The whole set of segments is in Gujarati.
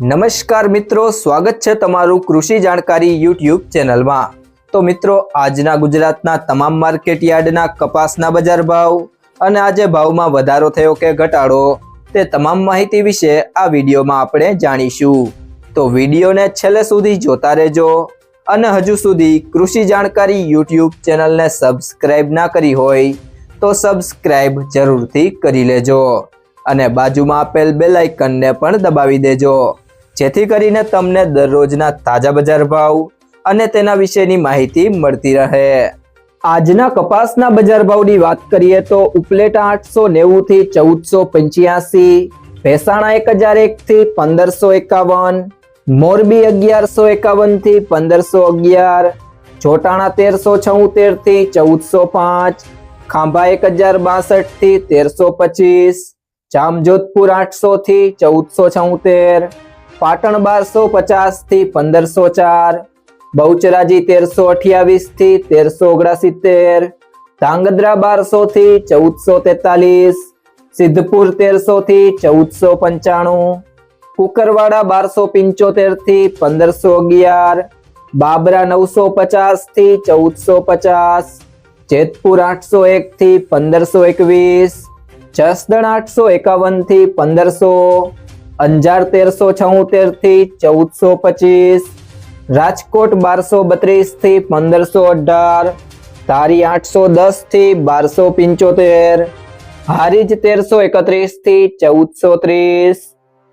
નમસ્કાર મિત્રો, સ્વાગત છે તમારું કૃષિ જાણકારી યુટ્યુબ ચેનલમાં. તો મિત્રો, આજના ગુજરાતના તમામ માર્કેટ યાર્ડના કપાસના બજાર ભાવ અને આજે ભાવમાં વધારો થયો કે ઘટાડો, તે તમામ માહિતી વિશે આ વિડીયોમાં આપણે જાણીશું. તો વિડીયોને છેલ્લે સુધી જોતા રહેજો અને હજુ સુધી કૃષિ જાણકારી યુટ્યુબ ચેનલને સબસ્ક્રાઇબ ના કરી હોય તો સબસ્ક્રાઇબ જરૂરથી કરી લેજો અને બાજુમાં આપેલ બેલ આઇકનને પણ દબાવી દેજો. જેથી કરીને તમને દરરોજના તાજા બજાર ભાવ અને તેના વિશેની માહિતી મળતી રહે. આજના કપાસના બજાર ભાવની વાત કરીએ તો ઉપલેટા આઠસો નેવું થી ચૌદસો પંચ્યાસી, ભેસાણા એક હજાર એક થી પંદરસો એકાવન, મોરબી અગિયારસો એકાવનથી પંદરસો અગિયાર, જોટાણા તેરસો છોતેરથી ચૌદસો પાંચ, ખાંભા એક હજાર બાસઠથી તેરસો પચીસ, જામજોધપુર આઠસો થી ચૌદસો છોતેર પાટણ બારસો પચાસથી પંદરસો ચાર, બહુચરાજી તેરસો અઠ્યાવીસથી તેરસો ઓગણસિત્તેર, ધાંગધ્રા બારસો થી ચૌદસો તેતાલીસ, સિદ્ધપુર તેરસો થી ચૌદસો પંચાણું, કુકરવાડા બારસો પંચોતેરથી પંદરસો અગિયાર, બાબરા નવસો પચાસથી ચૌદસો પચાસ, જેતપુર આઠસો એક થી પંદરસો એકવીસ, જસદણ આઠસો એકાવનથી પંદરસો અંજાર તેરસો છોતેરથી ચૌદસો પચીસ, રાજકોટ બારસો બત્રીસથી પંદરસો અઢાર, ધારી આઠસો દસથી બારસો પંચોતેર, હારીજ તેરસો એકત્રીસથી ચૌદસો ત્રીસ,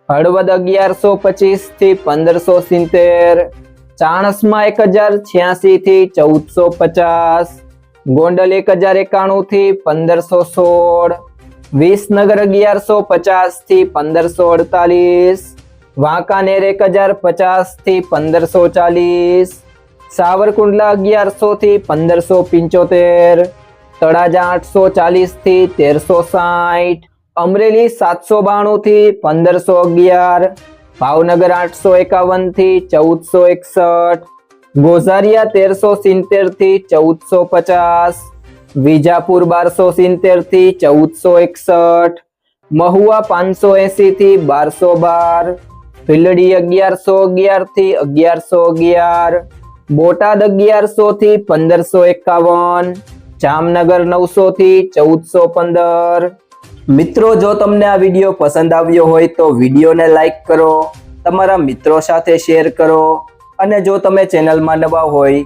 હળવદ અગિયારસો પચીસથી પંદરસો સિત્તેર, ચાણસમાં એક હજાર છ્યાસી થી ચૌદસો પચાસ, ગોંડલ એક હજાર એકાણું થી પંદરસો સોળ વિસનગર અગિયારસો પચાસથી પંદરસો અડતાલીસ વાંકાનેર એક હજાર પચાસથી પંદરસો ચાલીસ સાવરકુંડલા અગિયારસો થી પંદરસો પંચોતેર તળાજા આઠસો ચાલીસથી તેરસો સાઠ અમરેલી સાતસો બાણું થી પંદરસો અગિયાર ભાવનગર આઠસો એકાવનથી ચૌદસો એકસઠ ગોઝારિયા તેરસો સિત્તેરથી ચૌદસો પચાસ વિજાપુર બારસો સિત્તેરથી ચૌદસો એકસઠ, મહુવા પાંચસો એસી થી બારસો બાર, ભીલડી અગિયારસો અગિયારથી અગિયારસો અગિયાર, બોટાદ અગિયારસો થી પંદરસો એકાવન, જામનગર નવસો થી ચૌદસો પંદર. મિત્રો, જો તમને આ વીડિયો પસંદ આવ્યો હોય તો વિડીયોને લાઈક કરો, તમારા મિત્રો સાથે શેર કરો, અને જો તમે ચેનલમાં નવા હોય